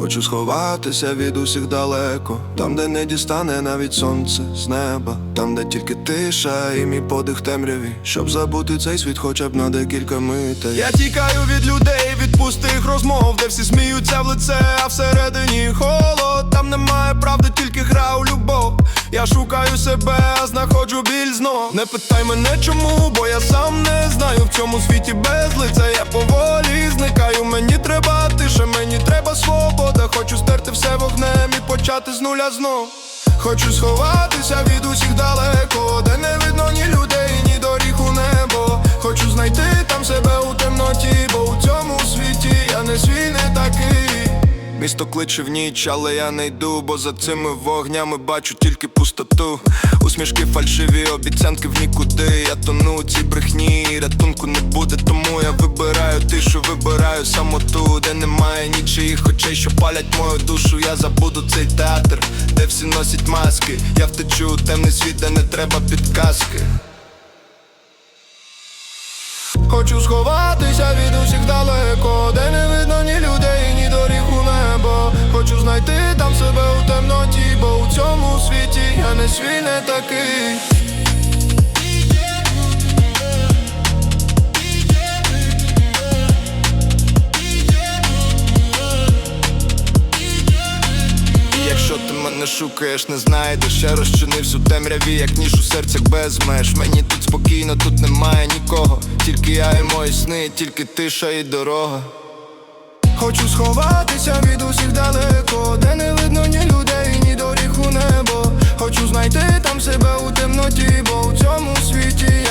Хочу сховатися від усіх далеко, там, де не дістане навіть сонце з неба, там, де тільки тиша і мій подих темряві, щоб забути цей світ хоча б на декілька митей. Я тікаю від людей, від пустих розмов, де всі сміються в лице, а всередині холод. Там немає правди, тільки гра у любов. Я шукаю себе, а знаходжу біль знов. Не питай мене чому, бо я сам не знаю в цьому світі без лиця. Я поволі зникаю. Вогнем і почати з нуля знов. Хочу сховатися від усіх далеко, де не видно ні людей, ні доріг у небо. Хочу знайти там себе у темноті, бо у цьому світі я не свій не такий. Місто кличе в ніч, але я не йду, бо за цими вогнями бачу тільки пустоту. Усмішки фальшиві, обіцянки в нікуди. Я тону у цій брехні, рятунку не буде, тому я вибираю тишу, вибираю самоту, де немає нічиїх очей, що палять мою душу. Я забуду цей театр, де всі носять маски. Я втечу у темний світ, де не треба підказки. Хочу сховатися від усіх далеко, де не видно ні людей, ні доріг у небо. Хочу знайти там себе у темноті, бо у цьому світі я не свій не такий. Ти мене шукаєш, не знайдеш, я розчинився у темряві, як ніж у серцях без меж. Мені тут спокійно, тут немає нікого. Тільки я і мої сни, тільки тиша і дорога. Хочу сховатися від усіх далеко, де не видно ні людей, ні доріг у небо. Хочу знайти там себе у темноті, бо у цьому світі